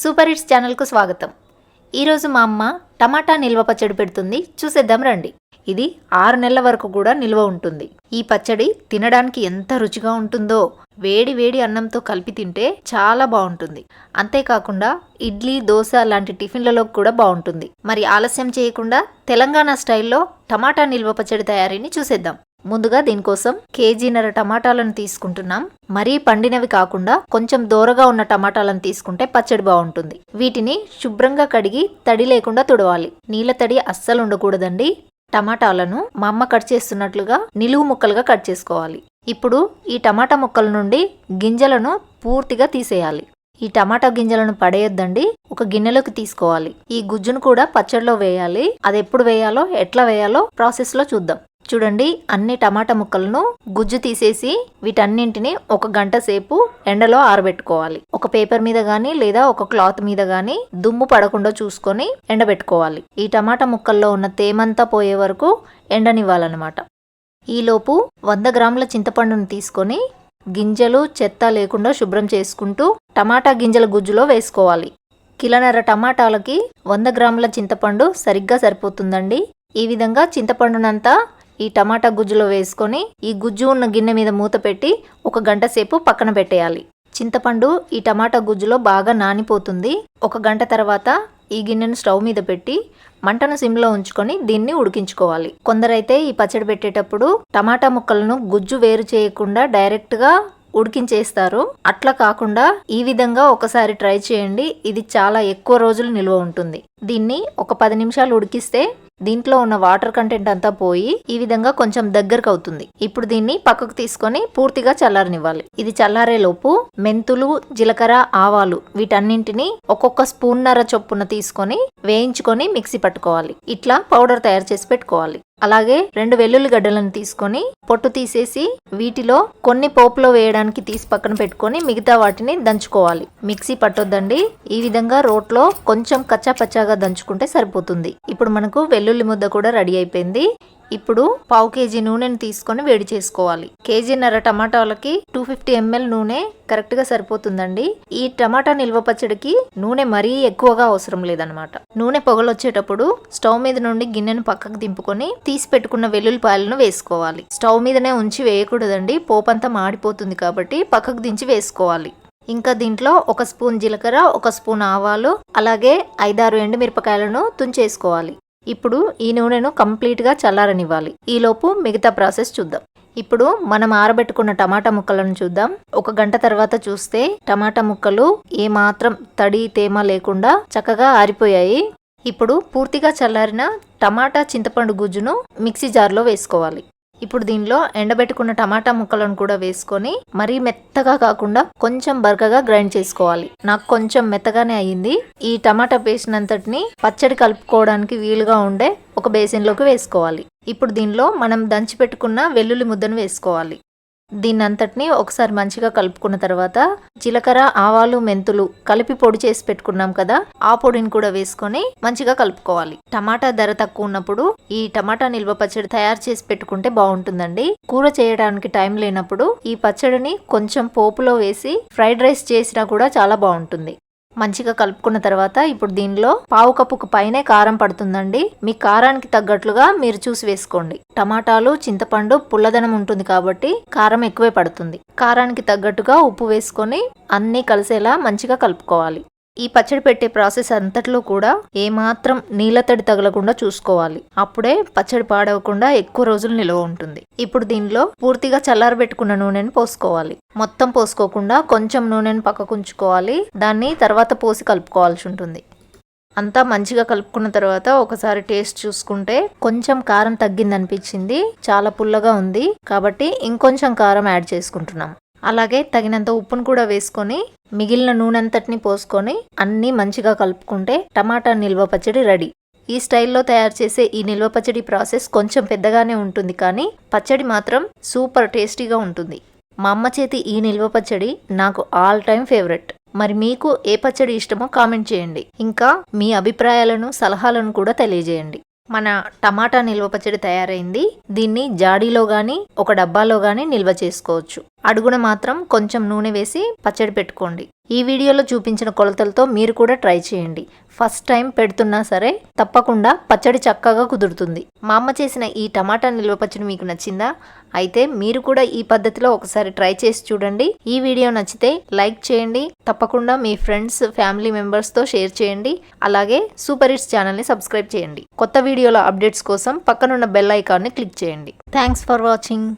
Super hits ఛానల్కు స్వాగతం. ఈరోజు మా అమ్మ టమాటా నిల్వ పచ్చడి పెడుతుంది. చూసేద్దాం రండి. ఇది ఆరు నెలల వరకు కూడా నిల్వ ఉంటుంది. ఈ పచ్చడి తినడానికి ఎంత రుచిగా ఉంటుందో వేడి వేడి అన్నంతో కలిపి తింటే చాలా బాగుంటుంది. అంతేకాకుండా ఇడ్లీ దోశ లాంటి టిఫిన్లలో కూడా బాగుంటుంది. మరి ఆలస్యం చేయకుండా తెలంగాణ స్టైల్లో టమాటా నిల్వ పచ్చడి తయారీని చూసేద్దాం. ముందుగా దీనికోసం కేజీన్నర టమాటాలను తీసుకుంటున్నాం. మరీ పండినవి కాకుండా కొంచెం దూరగా ఉన్న టమాటాలను తీసుకుంటే పచ్చడి బాగుంటుంది. వీటిని శుభ్రంగా కడిగి తడి లేకుండా తుడవాలి. నీళ్ళ తడి అస్సలు ఉండకూడదండి. టమాటాలను మా అమ్మ కట్ చేస్తున్నట్లుగా నిలువు ముక్కలుగా కట్ చేసుకోవాలి. ఇప్పుడు ఈ టమాటా ముక్కల నుండి గింజలను పూర్తిగా తీసేయాలి. ఈ టమాటా గింజలను పడేయొద్దండి. ఒక గిన్నెలోకి తీసుకోవాలి. ఈ గుజ్జును కూడా పచ్చడిలో వేయాలి. అది ఎప్పుడు వేయాలో ఎట్లా వేయాలో ప్రాసెస్లో చూద్దాం. చూడండి అన్ని టమాటా ముక్కలను గుజ్జు తీసేసి వీటన్నింటిని ఒక గంట సేపు ఎండలో ఆరబెట్టుకోవాలి. ఒక పేపర్ మీద గానీ లేదా ఒక క్లాత్ మీద గానీ దుమ్ము పడకుండా చూసుకొని ఎండబెట్టుకోవాలి. ఈ టమాటా ముక్కల్లో ఉన్న తేమంతా పోయే వరకు ఎండనివ్వాలన్నమాట. ఈలోపు వంద గ్రాముల చింతపండును తీసుకొని గింజలు చెత్త లేకుండా శుభ్రం చేసుకుంటూ టమాటా గింజల గుజ్జులో వేసుకోవాలి. కిలనర టమాటాలకి వంద గ్రాముల చింతపండు సరిగ్గా సరిపోతుందండి. ఈ విధంగా చింతపండునంతా ఈ టమాటా గుజ్జులో వేసుకొని ఈ గుజ్జు ఉన్న గిన్నె మీద మూత పెట్టి ఒక గంట సేపు పక్కన పెట్టేయాలి. చింతపండు ఈ టమాటా గుజ్జులో బాగా నానిపోతుంది. ఒక గంట తర్వాత ఈ గిన్నెను స్టవ్ మీద పెట్టి మంటను సిమ్లో ఉంచుకొని దీన్ని ఉడికించుకోవాలి. కొందరైతే ఈ పచ్చడి పెట్టేటప్పుడు టమాటా ముక్కలను గుజ్జు వేరు చేయకుండా డైరెక్ట్గా ఉడికించేస్తారు. అట్లా కాకుండా ఈ విధంగా ఒకసారి ట్రై చేయండి. ఇది చాలా ఎక్కువ రోజులు నిల్వ ఉంటుంది. దీన్ని ఒక పది నిమిషాలు ఉడికిస్తే దీంట్లో ఉన్న వాటర్ కంటెంట్ అంతా పోయి ఈ విధంగా కొంచెం దగ్గరకు అవుతుంది ఇప్పుడు దీన్ని పక్కకు తీసుకొని పూర్తిగా చల్లారనివ్వాలి. ఇది చల్లారే లోపు మెంతులు జీలకర్ర ఆవాలు వీటన్నింటిని ఒక్కొక్క స్పూన్నర చొప్పున తీసుకొని వేయించుకొని మిక్సీ పట్టుకోవాలి. ఇట్లా పౌడర్ తయారు చేసి పెట్టుకోవాలి. అలాగే రెండు వెల్లుల్లి గడ్డలను తీసుకొని పొట్టు తీసేసి వీటిలో కొన్ని పోపులో వేయడానికి తీసి పక్కన పెట్టుకొని మిగతా వాటిని దంచుకోవాలి. మిక్సీ పట్టొద్దండి. ఈ విధంగా రోట్లో కొంచెం కచ్చాపచ్చాగా దంచుకుంటే సరిపోతుంది. ఇప్పుడు మనకు వెల్లుల్లి ముద్ద కూడా రెడీ అయిపోయింది. ఇప్పుడు పావు కేజీ నూనెను తీసుకొని వేడి చేసుకోవాలి. కేజీన్నర టమాటాలకి టూ ఫిఫ్టీ ఎంఎల్ నూనె కరెక్ట్గా సరిపోతుందండి. ఈ టమాటా నిల్వ పచ్చడికి నూనె మరీ ఎక్కువగా అవసరం లేదనమాట నూనె పొగలొచ్చేటప్పుడు స్టవ్ మీద నుండి గిన్నెను పక్కకు దింపుకొని తీసి పెట్టుకున్న వెల్లుల్లిపాయలను వేసుకోవాలి. స్టవ్ మీదనే ఉంచి వేయకూడదండి. పోపంతా మాడిపోతుంది కాబట్టి పక్కకు దించి వేసుకోవాలి. ఇంకా దీంట్లో ఒక స్పూన్ జీలకర్ర ఒక స్పూన్ ఆవాలు అలాగే ఐదారు ఎండుమిరపకాయలను తుంచేసుకోవాలి. ఇప్పుడు ఈ నూనెను కంప్లీట్గా చల్లారనివ్వాలి. ఈలోపు మిగతా ప్రాసెస్ చూద్దాం. ఇప్పుడు మనం ఆరబెట్టుకున్న టమాటా ముక్కలను చూద్దాం. ఒక గంట తర్వాత చూస్తే టమాటా ముక్కలు ఏమాత్రం తడి తేమ లేకుండా చక్కగా ఆరిపోయాయి. ఇప్పుడు పూర్తిగా చల్లారిన టమాటా చింతపండు గుజ్జును మిక్సీ జార్లో వేసుకోవాలి. ఇప్పుడు దీనిలో ఎండబెట్టుకున్న టమాటా ముక్కలను కూడా వేసుకొని మరీ మెత్తగా కాకుండా కొంచెం బరకగా గ్రైండ్ చేసుకోవాలి. నాకు కొంచెం మెత్తగానే అయ్యింది. ఈ టమాటా పేస్ట్ అంతటిని పచ్చడి కలుపుకోవడానికి వీలుగా ఉండే ఒక బేసిన్లోకి వేసుకోవాలి. ఇప్పుడు దీనిలో మనం దంచి పెట్టుకున్న వెల్లుల్లి ముద్దను వేసుకోవాలి. దీన్ని అంతటిని ఒకసారి మంచిగా కలుపుకున్న తర్వాత జీలకర్ర ఆవాలు మెంతులు కలిపి పొడి చేసి పెట్టుకున్నాం కదా ఆ పొడిని కూడా వేసుకొని మంచిగా కలుపుకోవాలి. టమాటా ధర తక్కువ ఉన్నప్పుడు ఈ టమాటా నిల్వ పచ్చడి తయారు చేసి పెట్టుకుంటే బాగుంటుందండి. కూర చేయడానికి టైం లేనప్పుడు ఈ పచ్చడిని కొంచెం పోపులో వేసి ఫ్రైడ్ రైస్ చేసినా కూడా చాలా బాగుంటుంది. మంచిగా కలుపుకున్న తర్వాత ఇప్పుడు దీనిలో పావు కప్పుకు పైనే కారం పడుతుందండి. మీ కారానికి తగ్గట్లుగా మీరు చూసి వేసుకోండి. టమాటాలు చింతపండు పుల్లదనం ఉంటుంది కాబట్టి కారం ఎక్కువే పడుతుంది. కారానికి తగ్గట్టుగా ఉప్పు వేసుకొని అన్నీ కలిసేలా మంచిగా కలుపుకోవాలి. ఈ పచ్చడి పెట్టే ప్రాసెస్ అంతట్లో కూడా ఏమాత్రం నీళ్ళ తడి తగలకుండా చూసుకోవాలి. అప్పుడే పచ్చడి పాడవకుండా ఎక్కువ రోజులు నిల్వ ఉంటుంది. ఇప్పుడు దీనిలో పూర్తిగా చల్లారబెట్టుకున్న నూనెను పోసుకోవాలి. మొత్తం పోసుకోకుండా కొంచెం నూనెను పక్కకుంచుకోవాలి దాన్ని తర్వాత పోసి కలుపుకోవాల్సి ఉంటుంది. అంతా మంచిగా కలుపుకున్న తర్వాత ఒకసారి టేస్ట్ చూసుకుంటే కొంచెం కారం తగ్గింది అనిపించింది చాలా పుల్లగా ఉంది. కాబట్టి ఇంకొంచెం కారం యాడ్ చేసుకుంటున్నాం. అలాగే తగినంత ఉప్పును కూడా వేసుకొని మిగిలిన నూనెంతటిని పోసుకొని అన్నీ మంచిగా కలుపుకుంటే టమాటా నిల్వ పచ్చడి రెడీ. ఈ స్టైల్లో తయారు చేసే ఈ నిల్వ పచ్చడి ప్రాసెస్ కొంచెం పెద్దగానే ఉంటుంది కానీ పచ్చడి మాత్రం సూపర్ టేస్టీగా ఉంటుంది. మా అమ్మ చేతి ఈ నిల్వ పచ్చడి నాకు ఆల్ టైమ్ ఫేవరెట్. మరి మీకు ఏ పచ్చడి ఇష్టమో కామెంట్ చేయండి. ఇంకా మీ అభిప్రాయాలను సలహాలను కూడా తెలియజేయండి. మన టమాటా నిల్వ పచ్చడి తయారైంది. దీన్ని జాడీలో కానీ ఒక డబ్బాలో కానీ నిల్వ చేసుకోవచ్చు. అడుగున మాత్రం కొంచెం నూనె వేసి పచ్చడి పెట్టుకోండి. ఈ వీడియోలో చూపించిన కొలతలతో మీరు కూడా ట్రై చేయండి. ఫస్ట్ టైం పెడుతున్నా సరే తప్పకుండా పచ్చడి చక్కగా కుదురుతుంది. మా అమ్మ చేసిన ఈ టమాటా నిల్వ పచ్చడి మీకు నచ్చిందా? అయితే మీరు కూడా ఈ పద్ధతిలో ఒకసారి ట్రై చేసి చూడండి. ఈ వీడియో నచ్చితే లైక్ చేయండి. తప్పకుండా మీ ఫ్రెండ్స్ ఫ్యామిలీ మెంబర్స్తో షేర్ చేయండి. అలాగే సూపర్ హిట్స్ ఛానల్ని సబ్స్క్రైబ్ చేయండి. కొత్త వీడియోల అప్డేట్స్ కోసం పక్కనున్న బెల్ ఐకాన్ని క్లిక్ చేయండి. Thanks for watching.